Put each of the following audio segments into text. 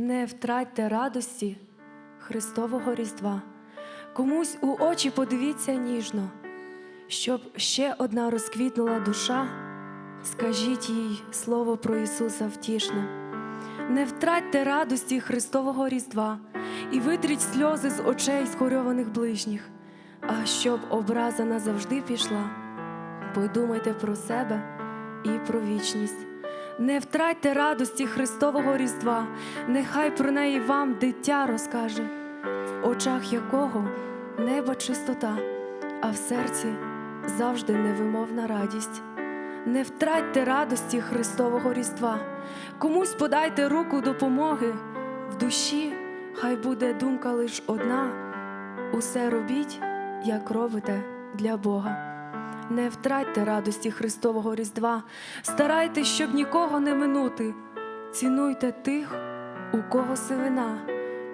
Не втратьте радості Христового Різдва. Комусь у очі подивіться ніжно, щоб ще одна розквітнула душа, скажіть їй слово про Ісуса втішне. Не втратьте радості Христового Різдва і витріть сльози з очей схорьованих ближніх, а щоб образа назавжди пішла, подумайте про себе і про вічність. Не втратьте радості Христового Різдва, нехай про неї вам дитя розкаже, в очах якого неба чистота, а в серці завжди невимовна радість. Не втратьте радості Христового Різдва, комусь подайте руку допомоги, в душі хай буде думка лиш одна. Усе робіть, як робите для Бога. Не втратьте радості Христового Різдва, старайтесь, щоб нікого не минути. Цінуйте тих, у кого сивина,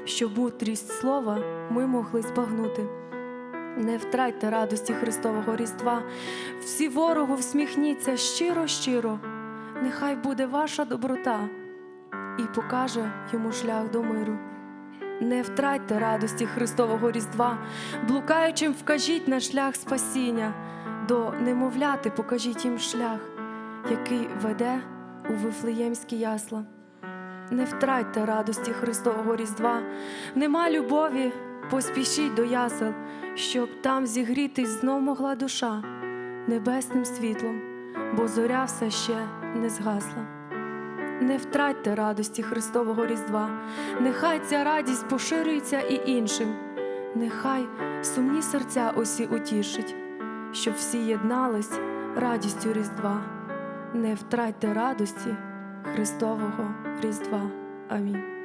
щоб мудрість слова ми могли збагнути. Не втратьте радості Христового Різдва, всі ворогу всміхніться щиро, щиро, нехай буде ваша доброта і покаже йому шлях до миру. Не втратьте радості Христового Різдва, блукаючим вкажіть на шлях спасіння, до немовляти покажіть їм шлях, який веде у Вифлеємські ясла. Не втратьте радості Христового Різдва, нема любові, поспішіть до ясел, щоб там зігрітись знов могла душа небесним світлом, бо зоря все ще не згасла. Не втратьте радості Христового Різдва, нехай ця радість поширюється і іншим, нехай сумні серця усі утішить, щоб всі єднались радістю Різдва. Не втратьте радості Христового Різдва. Амінь.